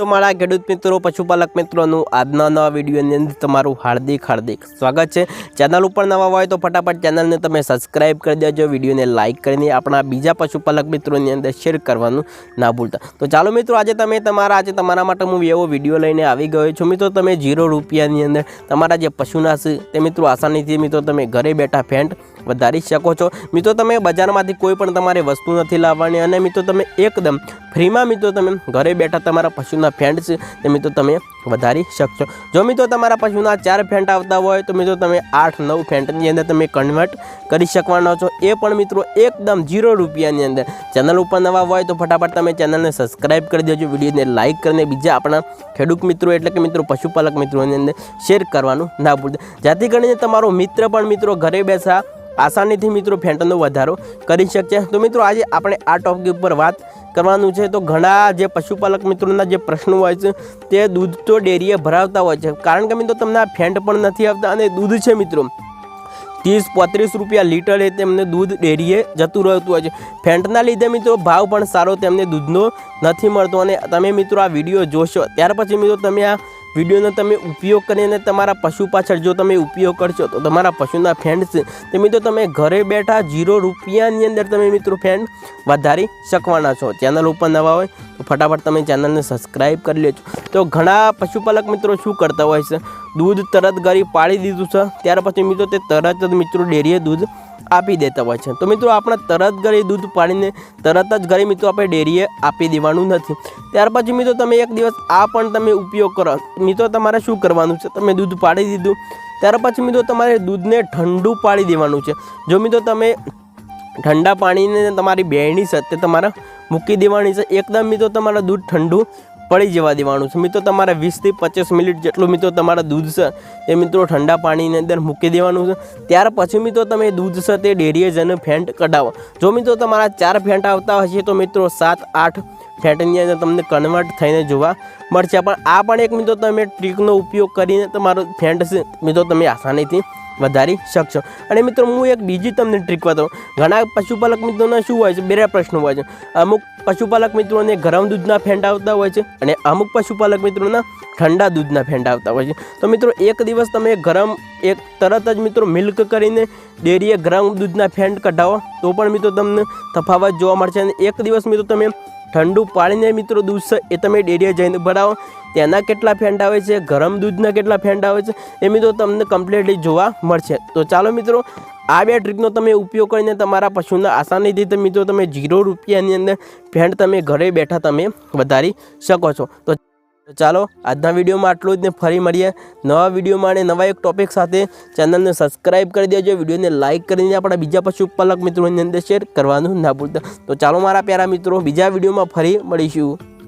તો મારા ખેડૂત મિત્રો, પશુપાલક મિત્રોનું આજના નવા વિડીયોની અંદર તમારું હાર્દિક હાર્દિક સ્વાગત છે. ચેનલ ઉપર નવા હોય તો ફટાફટ ચેનલને તમે સબસ્ક્રાઇબ કરી દેજો, વિડીયોને લાઇક કરીને આપણા બીજા પશુપાલક મિત્રોની અંદર શેર કરવાનું ના ભૂલતા. તો ચાલો મિત્રો, આજે તમે તમારા, આજે તમારા માટે હું એવો વીડિયો લઈને આવી ગયો છું. મિત્રો, તમે જીરો રૂપિયાની અંદર તમારા જે પશુના છે, તે મિત્રો આસાનીથી મિત્રો તમે ઘરે બેઠા ફેન્ટ વધારી શકો છો. મિત્રો, તમે બજારમાંથી કોઈ પણ તમારે વસ્તુ નથી લાવવાની અને મિત્રો, તમે એકદમ ફ્રીમાં મિત્રો, તમે ઘરે બેઠા તમારા પશુના ફેન્ટ છે તે મિત્રો, તમે વધારી શકશો. જો મિત્રો, તમારા પશુના ચાર ફેન્ટ આવતા હોય, તો મિત્રો, તમે આઠ, નવ ફેન્ટની અંદર તમે કન્વર્ટ કરી શકવાના છો. એ પણ મિત્રો, એકદમ જીરો રૂપિયાની અંદર. ચેનલ ઉપર નવા હોય, તો ફટાફટ તમે ચેનલને સબસ્ક્રાઇબ કરી દેજો, વિડીયોને લાઇક કરીને બીજા આપણા ખેડૂત મિત્રો, એટલે કે મિત્રો, પશુપાલક મિત્રોની અંદર શેર કરવાનું ના ભૂલતા. જેથી કરીને તમારો મિત્ર પણ મિત્રો, ઘરે બેસા આસાનીથી મિત્રો ફેન્ટનો વધારો કરી શકશે. તો મિત્રો આજે આપણે આ ટોપિક ઉપર વાત કરવાનું છે. તો ઘણા જે પશુપાલક મિત્રોના જે પ્રશ્નો હોય છે, તે દૂધ તો ડેરીએ ભરાવતા હોય છે. કારણ કે મિત્રો તમને આ ફેન્ટ પણ નથી આવતા અને દૂધ છે મિત્રો. ત્રીસ પોત્રીસ રૂપિયા લીટરે તેમને દૂધ ડેરીએ જતું રહેતું હોય છે. ફેન્ટના લીધે મિત્રો ભાવ પણ સારો તેમને દૂધનો નથી મળતો. અને તમે મિત્રો આ વીડિયો જોશો, ત્યાર પછી મિત્રો તમે આ વિડીયોનો તમે ઉપયોગ કરીને તમારા પશુ પાછળ જો તમે ઉપયોગ કરશો તો તમારા પશુના ફેન્ડ છે તે મિત્રો તમે ઘરે બેઠા જીરો રૂપિયાની અંદર તમે મિત્રો ફેન્ડ વધારી શકવાના છો. ચેનલ ઉપર નવા હોય તો ફટાફટ તમે ચેનલને સબસ્ક્રાઈબ કરી લેજો. તો ઘણા પશુપાલક મિત્રો શું કરતા હોય છે? દૂધ તરત ગરી પાડી દીધું છે. ત્યાર પછી મિત્રો તે તરત જ મિત્રો ડેરીએ દૂધ આપી દેતા હોય છે. તો મિત્રો આપણે તરત ઘરે દૂધ પાડીને તરત જ ઘરે મિત્રો આપણે ડેરીએ આપી દેવાનું નથી. ત્યાર પછી મિત્રો તમે એક દિવસ આ પણ તમે ઉપયોગ કરો. મિત્રો તમારે શું કરવાનું છે? તમે દૂધ પાડી દીધું. ત્યાર પછી મિત્રો તમારે દૂધને ઠંડુ પાડી દેવાનું છે. જો મિત્રો તમે ઠંડા પાણીને તમારી બેણી છે તે તમારે મૂકી દેવાની છે. એકદમ મિત્રો તમારા દૂધ ઠંડુ પડી જવા દેવાનું છે. મિત્રો, તમારે વીસથી પચીસ મિનિટ જેટલું મિત્રો તમારા દૂધ છે એ મિત્રો ઠંડા પાણીની અંદર મૂકી દેવાનું છે. ત્યાર પછી મિત્રો તમે દૂધ છે તે ડેરીએ જઈને ફેન્ટ કઢાવો. જો મિત્રો તમારા ચાર ફેન્ટ આવતા હશે તો મિત્રો સાત, આઠ ફેટની અંદર તમને કન્વર્ટ થઈને જોવા મળશે. પણ આ પણ એક મિત્રો તમે ટ્રીકનો ઉપયોગ કરીને તમારો ફેન્ટ છે, મિત્રો તમે આસાનીથી વધારી શકશો. અને મિત્રો, હું એક બીજી તમને ટ્રીક બતાવું ઘણા પશુપાલક મિત્રોના શું હોય છે? બે પ્રશ્નો હોય છે. અમુક પશુપાલક મિત્રોને ગરમ દૂધના ફેંટ આવતા હોય છે અને અમુક પશુપાલક મિત્રોના ઠંડા દૂધના ફેંટ આવતા હોય છે. તો મિત્રો, એક દિવસ તમે ગરમ એક તરત જ મિત્રો મિલ્ક કરીને ડેરીએ ગરમ દૂધના ફેંટ કઢાવો. તો પણ મિત્રો તમને તફાવત જોવા મળશે અને એક દિવસ મિત્રો તમે ઠંડુ પાણીને મિત્રો દૂધ છે એ તમે ડેરીએ જઈને ભરાવો. તેના કેટલા ફેંટ આવે છે, ગરમ દૂધના કેટલા ફેંટ આવે છે, એ મિત્રો તમને કમ્પ્લીટલી જોવા મળશે. તો ચાલો મિત્રો, આ બે ટ્રીકનો તમે ઉપયોગ કરીને તમારા પશુના આસાનીથી તમે મિત્રો તમે ઝીરો રૂપિયાની અંદર ફેંટ તમે ઘરે બેઠા તમે વધારી શકો છો. તો તો ચાલો, આજના વિડીયોમાં આટલું જ ને ફરી મળીએ નવા વિડીયોમાં અને નવા એક ટોપિક સાથે. ચેનલને સબસ્ક્રાઇબ કરી દેજો, વિડીયોને લાઇક કરીને આપણા બીજા પશુપાલક મિત્રોની અંદર શેર કરવાનું ના ભૂલતા. તો ચાલો, મારા પ્યારા મિત્રો, બીજા વિડીયોમાં ફરી મળીશું.